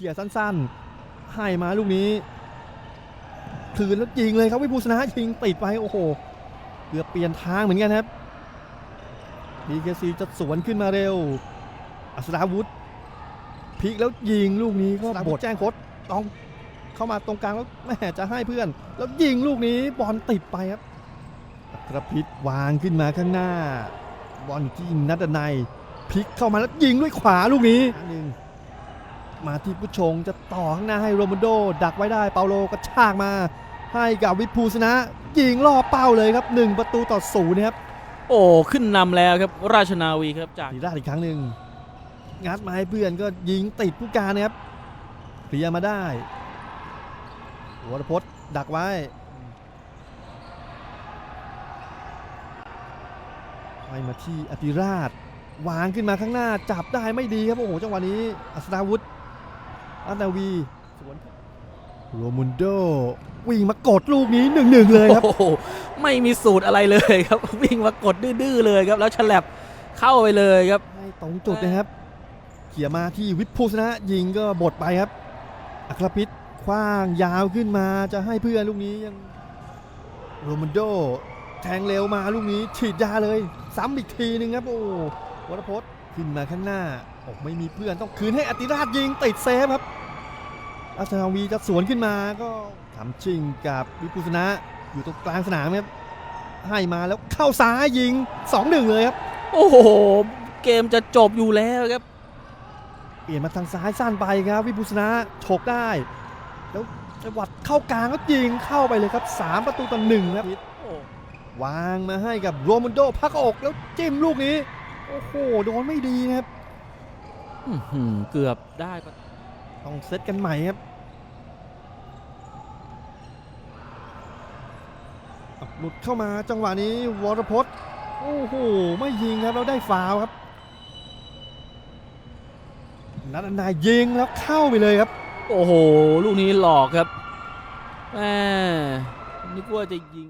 ลียร์สั้นๆ ให้มาลูกนี้คืนแล้วยิงเลยครับวิภูสนะยิงติดไปโอ้โหเกือบเปลี่ยนทางเหมือนกันครับ BKC จะสวนขึ้นมาเร็ว อัศดาวุธพลิกแล้วยิงลูกนี้ก็บดแจ้งโค้ดต้องเข้ามาตรงกลางแล้วแม่จะให้เพื่อน แล้วยิงลูกนี้บอลติดไปครับกระพิษวางขึ้นมาข้างหน้า บอลอยู่ที่นัดนัยพลิกเข้ามาแล้วยิงด้วยขวาลูกนี้หนึ่ง มาที่ผู้ชงจะต่อข้างหน้าให้โรมันโด ดักไว้ได้เปาโลกระชากมา ให้กับวิภูสนะยิงล่อเป้าเลยครับ 1 ประตูต่อศูนย์นะครับโอ้ขึ้นนำแล้วครับราชนาวีครับจากทีราชอีกครั้งหนึ่งงัดมาให้เพื่อนก็ยิงติดผู้การนะครับเคลียร์มาได้วรพจน์ดักไว้ให้มาที่อติราชวางขึ้นมาข้างหน้าจับได้ไม่ดีครับ โอ้โหจังหวะนี้อัศดาวุธ อัศนาวีสวนโรมุนโดวิ่งมากดลูกนี้หนึ่งหนึ่งเลยครับโอ้โหไม่มีสูตรอะไรเลยครับ วิ่งมากดดื้อๆเลยครับ แล้วฉลับเข้าไปเลยครับให้ตรงจุดนะครับ เขี่ยมาที่วิทภูสนะยิงก็บดไปครับ อัครพิษคว้างยาวขึ้นมาจะให้เพื่อนลูกนี้ยังโรมันโดแทงเร็วมาลูกนี้ฉีดยาเลย ซ้ำอีกทีหนึงครับ โอ้วรพจน์ขึ้นมาข้างหน้าโอ้ไม่มีเพื่อนต้องคืนให้อติราชยิงติดเซฟครับ อัศนาวีจะสวนขึ้นมาก็ทำชิงกับวิภูสนะอยู่ตรงกลางสนามครับให้มาแล้วเข้าซ้ายยิง2-1เลยครับ โอ้โห เกมจะจบอยู่แล้วครับ เปลี่ยนมาทางซ้ายสั้นไปครับวิภูสนะฉกได้ แล้วจังหวัดเข้ากลางก็ยิงเข้าไปเลยครับ 3 ประตูต่อหนึ่งครับวางมาให้กับโรมันโดพักอกแล้วจิ้มลูกนี้ โอ้โหโดนไม่ดีนะครับอื้อหือเกือบได้ประตูต้องเซตกันใหม่ครับอะ หลุดเข้ามาจังหวะนี้วรพจน์โอ้โหไม่ยิงครับแล้วได้ฟาวครับนัดนายยิงแล้วเข้าไปเลยครับ โอ้โห ลูกนี้หลอกครับแหมนึกว่าจะยิง